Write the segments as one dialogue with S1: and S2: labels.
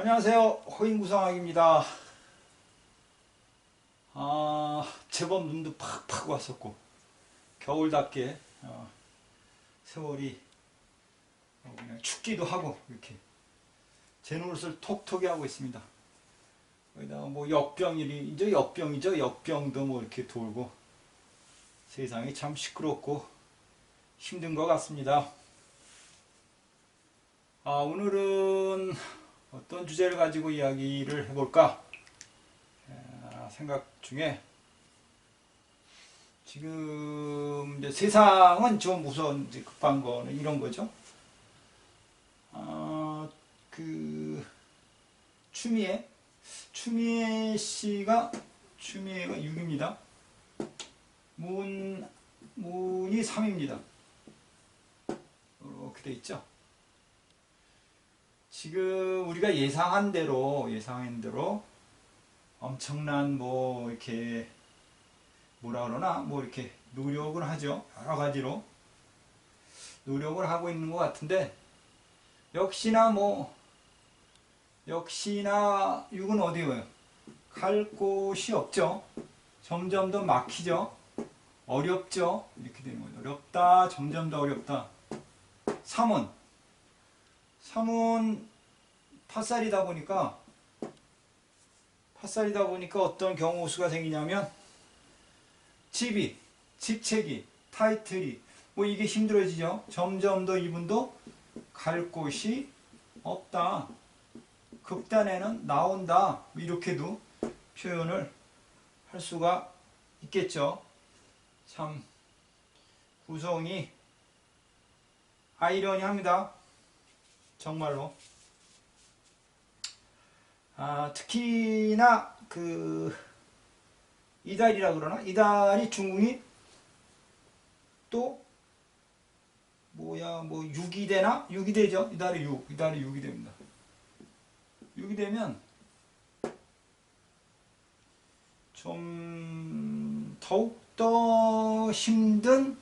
S1: 안녕하세요. 호인구성학입니다. 아, 제법 눈도 팍팍 왔었고, 겨울답게, 어, 세월이 어, 그냥 춥기도 하고, 이렇게. 제 노릇을 톡톡히 하고 있습니다. 거기다가 뭐 역병이니, 이제 역병이죠. 역병도 뭐 이렇게 돌고, 세상이 참 시끄럽고, 힘든 것 같습니다. 아, 오늘은 어떤 주제를 가지고 이야기를 해볼까 아, 생각 중에 지금 이제 세상은 좀 우선 이제 급한 거는 이런 거죠. 아, 그 추미애 추미애 씨가 추미애가 6입니다. 문 문이 3입니다. 이렇게 돼 있죠. 지금 우리가 예상한 대로 예상한 대로 엄청난 뭐 이렇게 뭐라 그러나 뭐 이렇게 노력을 하죠 여러 가지로 노력을 하고 있는 것 같은데 역시나 뭐 역시나 육은 어디에요? 갈 곳이 없죠. 점점 더 막히죠. 어렵죠. 이렇게 되는 거죠. 어렵다. 점점 더 어렵다. 3은 3은 팥살이다 보니까 팥살이다 보니까 어떤 경우 수가 생기냐면 집이 집책이 타이틀이 뭐 이게 힘들어지죠. 점점 더 이분도 갈 곳이 없다. 극단에는 나온다. 이렇게도 표현을 할 수가 있겠죠. 참 구성이 아이러니합니다. 정말로. 아, 특히나 그 이달이라 그러나 이달이 중궁이 또 뭐야 뭐 6이 되나? 6이 되죠. 이달이 6. 이달이 6이 됩니다. 6이 되면 좀 더욱더 힘든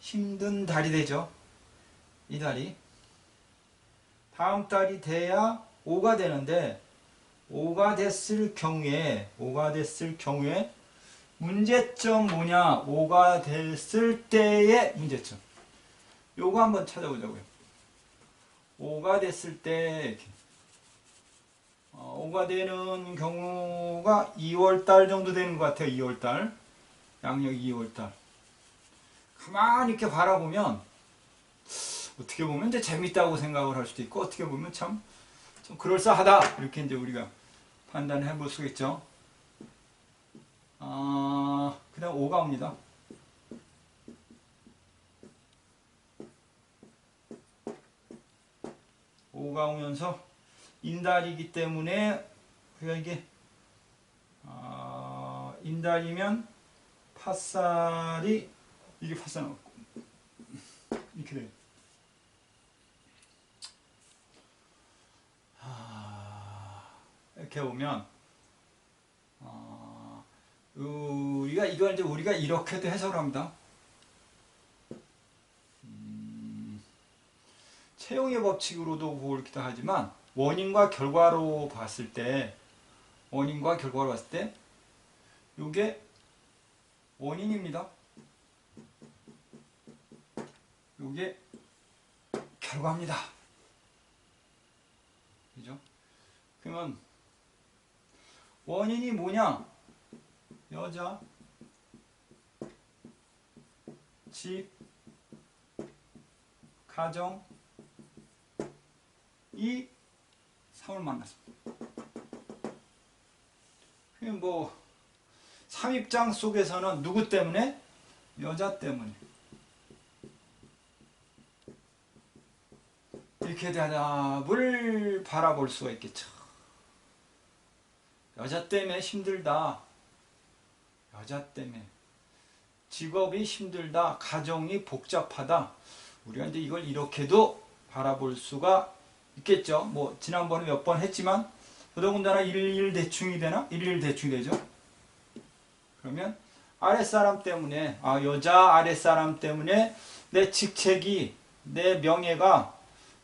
S1: 힘든 달이 되죠. 이 달이 다음 달이 돼야 5가 되는데 5가 됐을 경우에 5가 됐을 경우에 문제점 뭐냐? 5가 됐을 때의 문제점. 요거 한번 찾아보자고요. 5가 됐을 때 이렇게. 어, 5가 되는 경우가 2월달 정도 되는 것 같아요 2월달. 양력 2월달. 가만히 이렇게 바라보면 어떻게 보면 이제 재밌다고 생각을 할 수도 있고 어떻게 보면 참 좀 그럴싸하다 이렇게 이제 우리가 판단해 볼 수가 있죠. 아, 그다음 5가 옵니다. 오가 오면서 인달이기 때문에 우리가 이게 아, 인달이면 팥살이 이게 나왔고 이렇게 돼요. 이렇게 보면 어, 우리가 이걸 이제 우리가 이렇게도 해석을 합니다. 음, 채용의 법칙으로도 보기도 하지만 원인과 결과로 봤을 때 원인과 결과로 봤을 때 이게 원인입니다. 이게 결과입니다. 그죠? 그러면 원인이 뭐냐? 여자, 집, 가정, 이 삼을 만났습니다. 그럼 뭐 삼입장 속에서는 누구 때문에? 여자 때문에. 이렇게 대답을 바라볼 수가 있겠죠. 여자 때문에 힘들다. 여자 때문에. 직업이 힘들다. 가정이 복잡하다. 우리가 이제 이걸 이렇게도 바라볼 수가 있겠죠. 뭐, 지난번에 몇 번 했지만, 더더군다나 일일 대충이 되나? 일일 대충이 되죠. 그러면, 아랫사람 때문에, 아, 여자 아랫사람 때문에 내 직책이, 내 명예가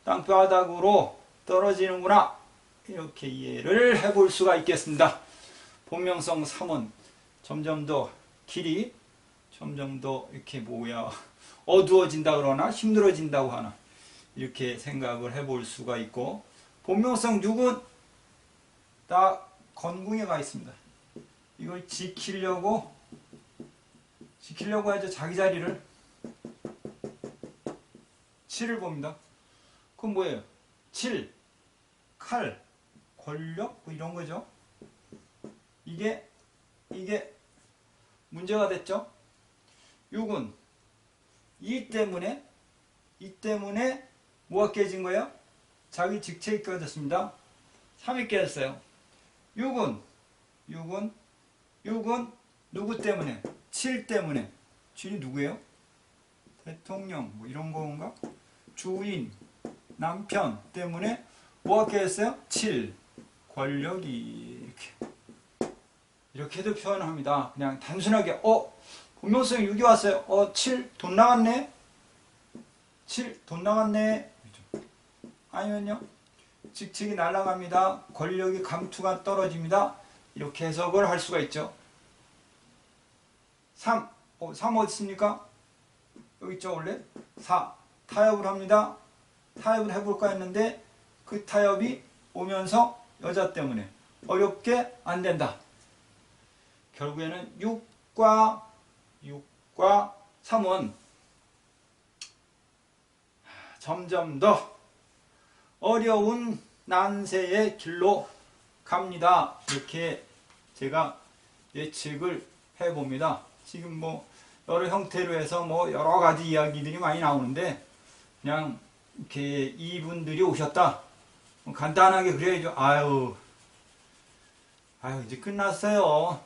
S1: 땅바닥으로 떨어지는구나. 이렇게 이해를 해볼 수가 있겠습니다. 본명성 3은 점점 더 길이 점점 더 이렇게 뭐야 어두워진다 그러나 힘들어진다고 하나 이렇게 생각을 해볼 수가 있고 본명성 6은 다 건궁에 가 있습니다. 이걸 지키려고 지키려고 하죠 자기 자리를 7을 봅니다. 그럼 뭐예요? 7, 칼, 권력 뭐 이런 거죠. 이게 이게 문제가 됐죠. 6은 이 때문에 이 때문에 뭐가 깨진 거예요? 자기 직책이 깨졌습니다. 3이 깨졌어요. 6은 6은 6은 누구 때문에? 7 때문에. 7이 누구예요? 대통령 뭐 이런 건가? 주인, 남편 때문에 뭐가 깨졌어요? 7. 권력이 이렇게 이렇게도 표현합니다. 그냥 단순하게 어 본명성 6이 왔어요. 어 7 돈 나갔네. 7 돈 나갔네. 아니면요. 직책이 날아갑니다. 권력이 감투가 떨어집니다. 이렇게 해석을 할 수가 있죠. 3. 어, 3 어디 있습니까? 여기 있죠, 원래? 4. 타협을 합니다. 타협을 해볼까 했는데 그 타협이 오면서 여자 때문에 어렵게 안 된다. 결국에는 6과 6과 3은 점점 더 어려운 난세의 길로 갑니다. 이렇게 제가 예측을 해봅니다. 지금 뭐 여러 형태로 해서 뭐 여러 가지 이야기들이 많이 나오는데 그냥 이렇게 이분들이 오셨다. 뭐 간단하게 그래야죠. 아유, 아유 이제 끝났어요.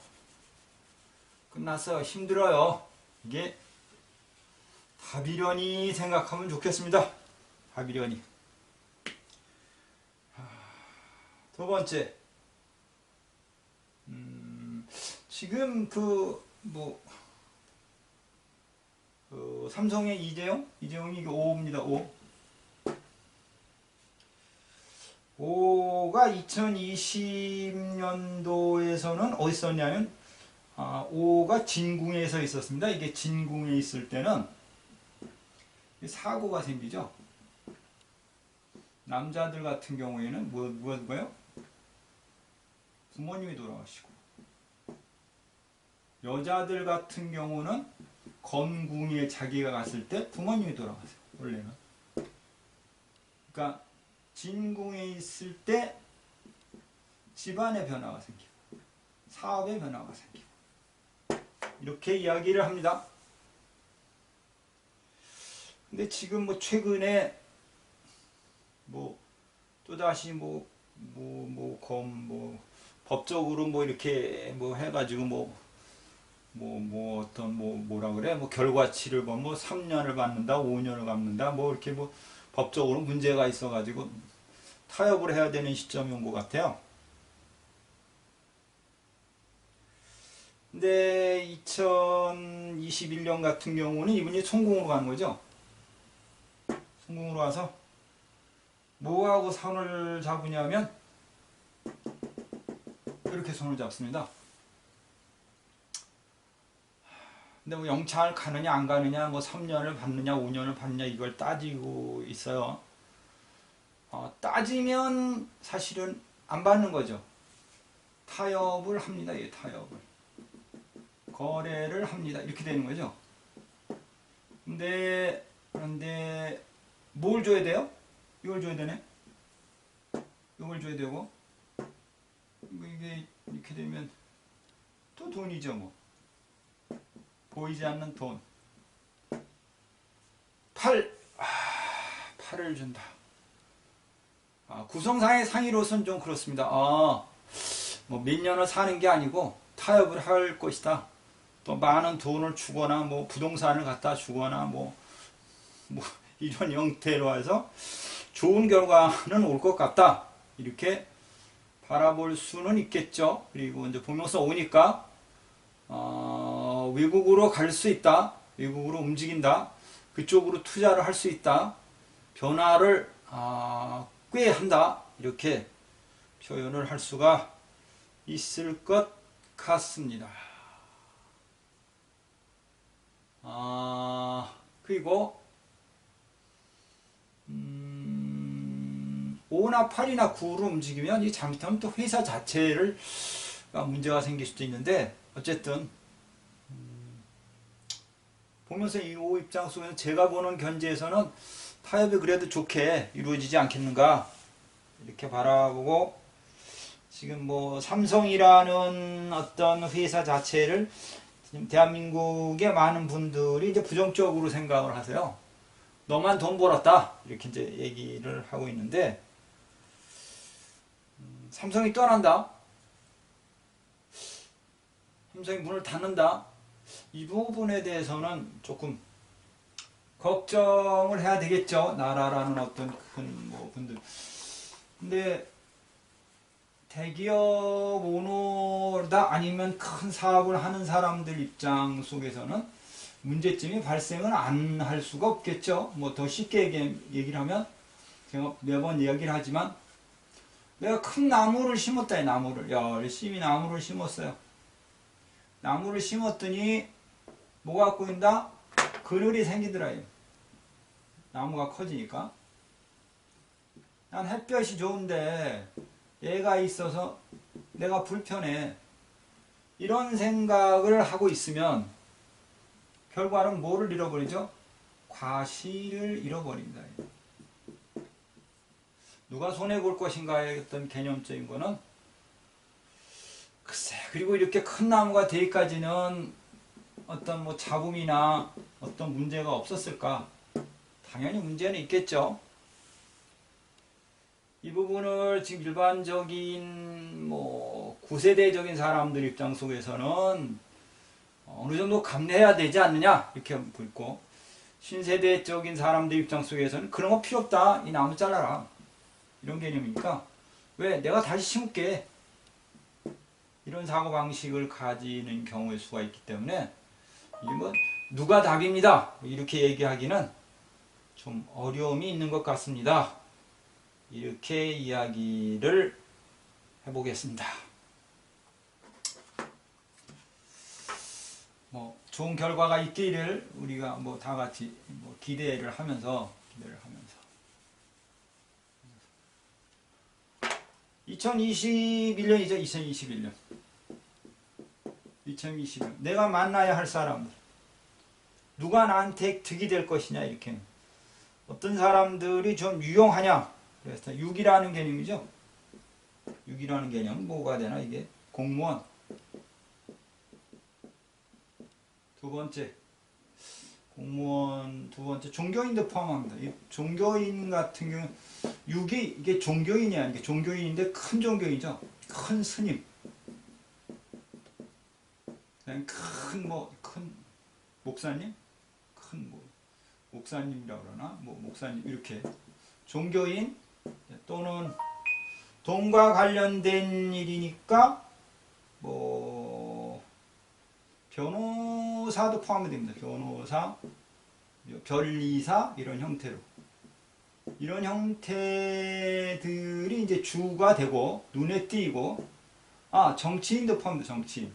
S1: 끝났어요. 힘들어요. 이게 답이려니 생각하면 좋겠습니다. 답이려니. 두 번째, 음, 지금 그, 뭐, 그 삼성의 이재용? 이재용이 이게 5입니다, 5. 5가 2020년도에서는 어디 있었냐면, 아, 5가 진궁에서 있었습니다. 이게 진궁에 있을 때는 사고가 생기죠. 남자들 같은 경우에는 뭐, 뭐, 뭐요? 부모님이 돌아가시고 여자들 같은 경우는 건궁에 자기가 갔을 때 부모님이 돌아가세요. 원래는. 그러니까 진궁에 있을 때 집안의 변화가 생기고 사업의 변화가 생기고 이렇게 이야기를 합니다. 근데 지금 뭐 최근에 뭐 또다시 뭐 뭐 뭐 검뭐 법적으로 뭐 이렇게 뭐 해가지고 뭐 뭐 뭐 어떤 뭐 뭐라 그래 뭐 결과치를 보뭐 3년을 받는다 5년을 받는다 뭐 이렇게 뭐 법적으로 문제가 있어가지고 타협을 해야 되는 시점이 온 것 같아요. 근데 2021년 같은 경우는 이분이 성공으로 가는 거죠. 성공으로 와서 뭐하고 선을 잡으냐면 이렇게 손을 잡습니다. 근데 뭐 영창을 가느냐 안 가느냐 뭐 3년을 받느냐 5년을 받느냐 이걸 따지고 있어요. 어, 따지면 사실은 안 받는 거죠. 타협을 합니다. 이 타협을. 거래를 합니다. 이렇게 되는 거죠. 근데 그런데 뭘 줘야 돼요? 이걸 줘야 되네. 이걸 줘야 되고 뭐 이게 이렇게 되면 또 돈이죠 뭐. 보이지 않는 돈. 팔. 아, 팔을 준다. 아, 구성상의 상의로서는 좀 그렇습니다. 아, 뭐 몇 년을 사는 게 아니고 타협을 할 것이다. 또 많은 돈을 주거나 뭐 부동산을 갖다 주거나 뭐, 뭐 이런 형태로 해서 좋은 결과는 올 것 같다. 이렇게 바라볼 수는 있겠죠. 그리고 이제 보면서 오니까 어, 외국으로 갈 수 있다. 외국으로 움직인다. 그쪽으로 투자를 할 수 있다. 변화를 아, 꽤 한다. 이렇게 표현을 할 수가 있을 것 같습니다. 아, 그리고 음, 5나 8이나 9로 움직이면 이 잘못하면 또 회사 자체를 가 문제가 생길 수도 있는데 어쨌든 음, 보면서 이오 입장 속에서 제가 보는 견제에서는 타협이 그래도 좋게 이루어지지 않겠는가 이렇게 바라보고 지금 뭐 삼성이라는 어떤 회사 자체를 대한민국의 많은 분들이 이제 부정적으로 생각을 하세요. 너만 돈 벌었다 이렇게 이제 얘기를 하고 있는데 음, 삼성이 떠난다. 삼성이 문을 닫는다. 이 부분에 대해서는 조금 걱정을 해야 되겠죠. 나라라는 어떤 큰 뭐 분들. 근데 대기업 오너다 아니면 큰 사업을 하는 사람들 입장 속에서는 문제점이 발생을 안할 수가 없겠죠. 뭐 더 쉽게 얘기- 얘기 를 하면 제가 매번 이야기를 하지만 내가 큰 나무를 심었다 이 나무를 열심히 나무를 심었어요. 나무를 심었더니 뭐가 보인다? 그늘이 생기더라요. 나무가 커지니까. 난 햇볕이 좋은데 얘가 있어서 내가 불편해. 이런 생각을 하고 있으면 결과는 뭐를 잃어버리죠? 과실을 잃어버립니다. 누가 손해볼 것인가의 어떤 개념적인 거는 글쎄 그리고 이렇게 큰 나무가 되기까지는 어떤 뭐 잡음이나 어떤 문제가 없었을까? 당연히 문제는 있겠죠. 이 부분을 지금 일반적인 뭐 구세대적인 사람들 입장 속에서는 어느 정도 감내해야 되지 않느냐? 이렇게 보고 신세대적인 사람들 입장 속에서는 그런 거 필요 없다. 이 나무 잘라라. 이런 개념이니까. 왜? 내가 다시 심을게 이런 사고 방식을 가지는 경우의 수가 있기 때문에 이뭐 누가 답입니다 이렇게 얘기하기는 좀 어려움이 있는 것 같습니다. 이렇게 이야기를 해보겠습니다. 뭐 좋은 결과가 있기를 우리가 뭐 다 같이 뭐 기대를 하면서 기대를 하면서 2021년이죠 2021년 2021년 내가 만나야 할 사람들 누가 나한테 득이 될 것이냐 이렇게. 어떤 사람들이 좀 유용하냐. 그래서 6이라는 개념이죠. 6이라는 개념 뭐가 되나 이게? 공무원. 두 번째. 공무원 두 번째. 종교인도 포함합니다. 이 종교인 같은 경우 6이 이게 종교인이 아니게 종교인인데 큰 종교인이죠. 큰 스님 큰 뭐 큰 목사님 큰 뭐 목사님이라고 그러나 뭐 목사님 이렇게 종교인 또는 돈과 관련된 일이니까 뭐 변호사도 포함이 됩니다. 변호사, 변리사 이런 형태로 이런 형태들이 이제 주가 되고 눈에 띄고 아 정치인도 포함됩니다. 정치인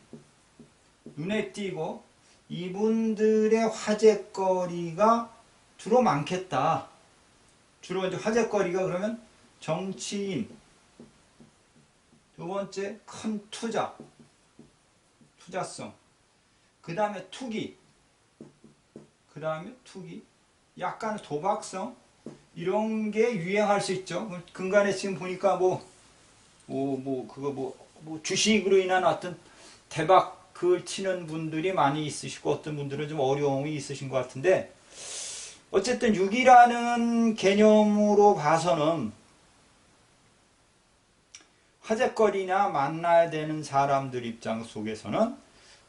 S1: 눈에 띄고 이분들의 화제거리가 주로 많겠다. 주로 이제 화제거리가 그러면 정치인, 두 번째 큰 투자, 투자성, 그 다음에 투기, 그 다음에 투기, 약간 도박성. 이런 게 유행할 수 있죠. 근간에 지금 보니까 뭐, 뭐, 뭐 그거 뭐, 뭐 주식으로 인한 어떤 대박 글 치는 분들이 많이 있으시고 어떤 분들은 좀 어려움이 있으신 것 같은데 어쨌든 6이라는 개념으로 봐서는 화제거리나 만나야 되는 사람들 입장 속에서는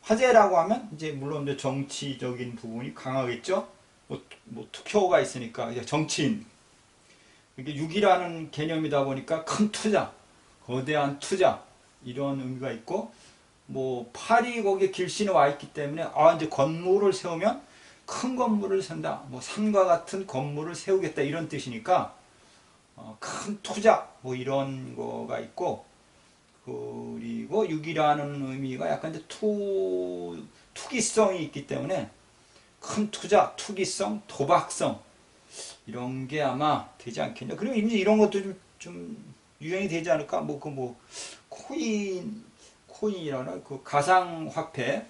S1: 화제라고 하면 이제 물론 이제 정치적인 부분이 강하겠죠. 뭐, 뭐 투표가 있으니까 이제 정치인 이게 6이라는 개념이다 보니까 큰 투자, 거대한 투자 이런 의미가 있고 뭐 팔이 거기에 길신에 와 있기 때문에 아 이제 건물을 세우면 큰 건물을 세운다. 뭐 산과 같은 건물을 세우겠다 이런 뜻이니까 어, 큰 투자 뭐 이런 거가 있고 그리고 6이라는 의미가 약간 이제 투 투기성이 있기 때문에 큰 투자, 투기성, 도박성 이런 게 아마 되지 않겠냐. 그리고 이제 이런 것도 좀, 좀 유행이 되지 않을까? 뭐 그뭐 코인 코인이라나 그 가상화폐.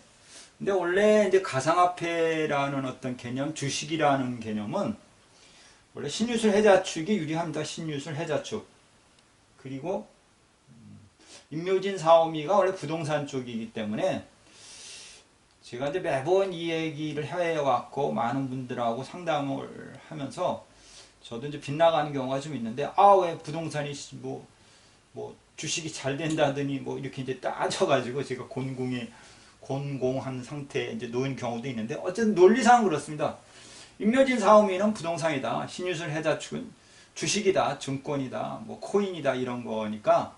S1: 근데 원래 이제 가상화폐라는 어떤 개념, 주식이라는 개념은 원래 신유술 해자축이 유리합니다. 신유술 해자축. 그리고 음, 임묘진 사오미가 원래 부동산 쪽이기 때문에 제가 이제 매번 이 얘기를 해왔고 많은 분들하고 상담을 하면서 저도 이제 빗나가는 경우가 좀 있는데 아 왜 부동산이 뭐, 뭐 주식이 잘 된다더니 뭐 이렇게 이제 따져가지고 제가 곤궁에 곤공한 상태에 이제 놓인 경우도 있는데 어쨌든 논리상 그렇습니다. 임묘진 사오미는 부동산이다. 신유술 해자 축은 주식이다. 증권이다. 뭐 코인이다. 이런 거니까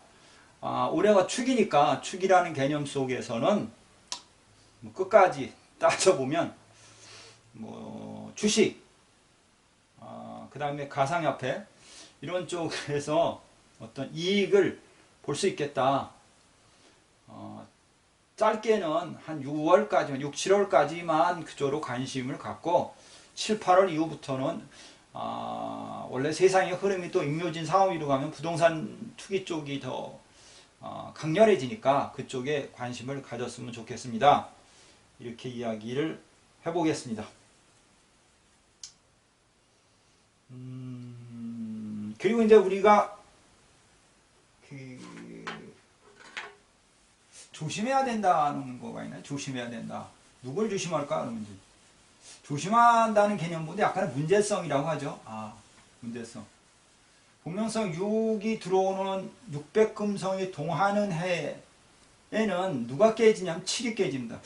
S1: 아, 올해가 축이니까 축이라는 개념 속에서는 뭐 끝까지 따져보면 뭐 주식 아, 그 다음에 가상화폐 이런 쪽에서 어떤 이익을 볼 수 있겠다. 어, 짧게는 한 6월까지만, 6, 7월까지만 그쪽으로 관심을 갖고 7, 8월 이후부터는 아, 원래 세상의 흐름이 또 임묘진 상업위로 가면 부동산 투기 쪽이 더 어, 강렬해지니까 그쪽에 관심을 가졌으면 좋겠습니다. 이렇게 이야기를 해보겠습니다. 음, 그리고 이제 우리가 그 조심해야 된다는 거가 있나요? 조심해야 된다. 누굴 조심할까? 그러면 이제 조심한다는 개념보다 약간의 문제성이라고 하죠. 아, 문제성. 분명성 6이 들어오는 600금성이 동하는 해에는 누가 깨지냐면 7이 깨집니다.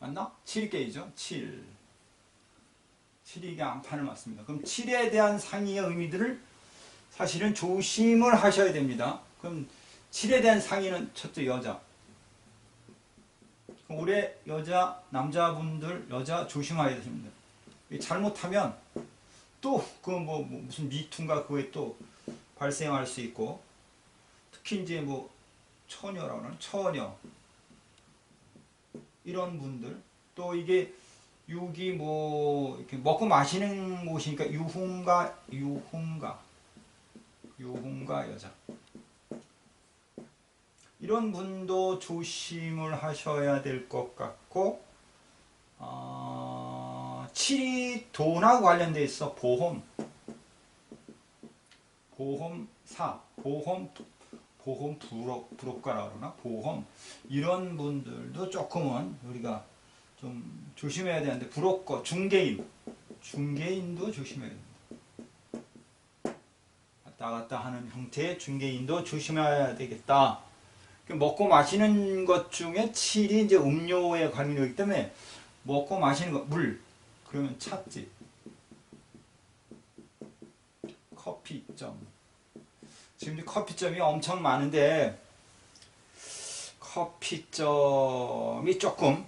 S1: 맞나? 7이 깨지죠? 7. 7이 이게 안판을 맞습니다. 그럼 7에 대한 상의의 의미들을 사실은 조심을 하셔야 됩니다. 그럼 7에 대한 상의는 첫째 여자. 올해 여자, 남자분들, 여자 조심하셔야 됩니다. 잘못하면 또 그 뭐 무슨 미투인가 그거에 또 발생할 수 있고 특히 이제 뭐 처녀라고 하는 처녀. 이런 분들. 또 이게 육이 뭐 이렇게 먹고 마시는 곳이니까 유흥가 유흥가. 유흥가 여자 이런 분도 조심을 하셔야 될 것 같고 어, 7이 돈하고 관련돼 있어. 보험. 보험사 보험 보험 부로, 부록가라 그러나? 보험. 이런 분들도 조금은 우리가 좀 조심해야 되는데 부록거 중개인. 중개인도 조심해야 됩니다. 왔다 갔다 하는 형태의 중개인도 조심해야 되겠다. 그 먹고 마시는 것 중에 7이 이제 음료에 관련되기 때문에 먹고 마시는 거, 물, 그러면 찻집, 커피점. 지금 커피점이 엄청 많은데, 커피점이 조금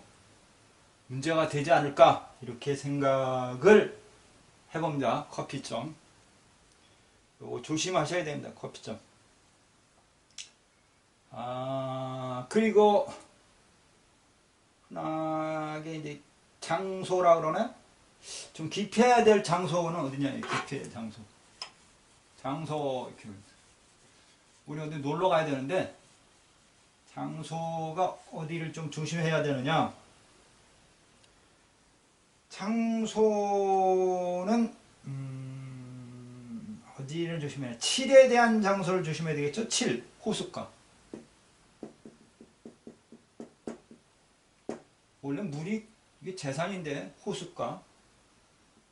S1: 문제가 되지 않을까, 이렇게 생각을 해봅니다. 커피점. 조심하셔야 됩니다. 커피점. 아, 그리고, 흔하게 이제 장소라 그러나? 좀 기피해야 될 장소는 어디냐, 기피해야 될 장소. 장소, 이렇게. 우리 어디 놀러 가야 되는데, 장소가 어디를 좀 조심해야 되느냐? 장소는, 음, 어디를 조심해야, 7에 대한 장소를 조심해야 되겠죠? 7, 호숫가. 원래 물이 이게 재산인데 호숫가.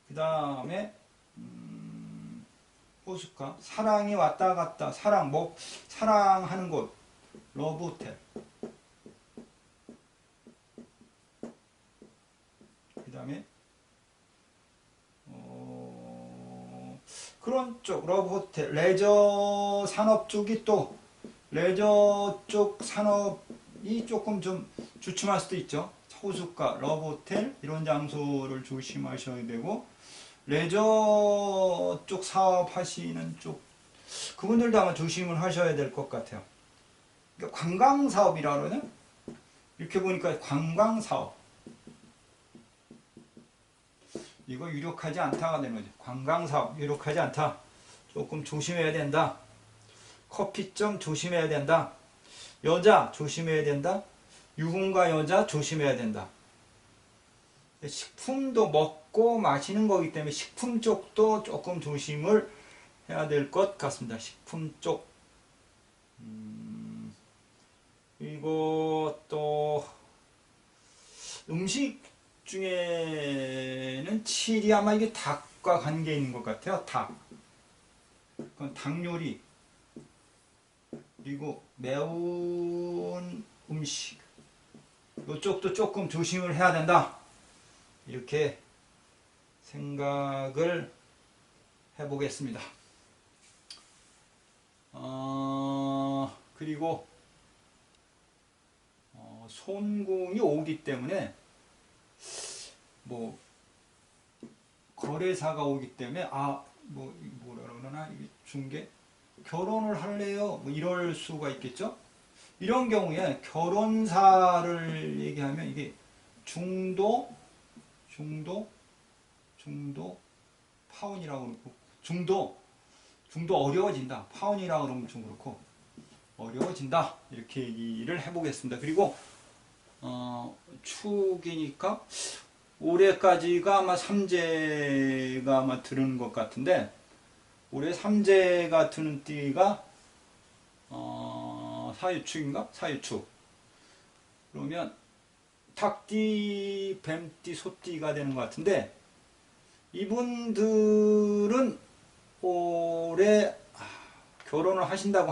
S1: 그 다음에 음, 호숫가. 사랑이 왔다 갔다. 사랑 뭐 사랑하는 곳 러브 호텔. 그 다음에 어, 그런 쪽 러브 호텔. 레저 산업 쪽이 또 레저 쪽 산업이 조금 좀 주춤할 수도 있죠. 호숫가, 러브호텔 이런 장소를 조심하셔야 되고 레저 쪽 사업 하시는 쪽 그분들도 아마 조심을 하셔야 될 것 같아요. 그러니까 관광 사업이라 그러냐? 이렇게 보니까 관광 사업 이거 유력하지 않다가 되는 거죠. 관광 사업 유력하지 않다. 조금 조심해야 된다. 커피점 조심해야 된다. 여자 조심해야 된다. 유흥가 여자 조심해야 된다. 식품도 먹고 마시는 거기 때문에 식품 쪽도 조금 조심을 해야 될 것 같습니다. 식품 쪽. 음, 그리고 또 음식 중에는 칠이 아마 이게 닭과 관계 있는 것 같아요. 닭. 그건 닭 요리. 그리고 매운 음식. 이쪽도 조금 조심을 해야 된다. 이렇게 생각을 해보겠습니다. 어, 그리고 어, 손궁이 오기 때문에 뭐 거래사가 오기 때문에 아 뭐 뭐라 그러나 중개 결혼을 할래요 뭐 이럴 수가 있겠죠 이런 경우에 결혼사를 얘기하면 이게 중도 중도 중도 파운이라고 그러고 중도 중도 어려워진다. 파운이라고 그러면 좀 그렇고 어려워진다. 이렇게 얘기를 해보겠습니다. 그리고 어, 축이니까 올해까지가 아마 삼재가 아마 드는 것 같은데 올해 삼재가 드는 띠가 어, 사유축인가? 사유축. 그러면 닭띠, 뱀띠, 소띠가 되는 것 같은데 이분들은 올해 아, 결혼을 하신다고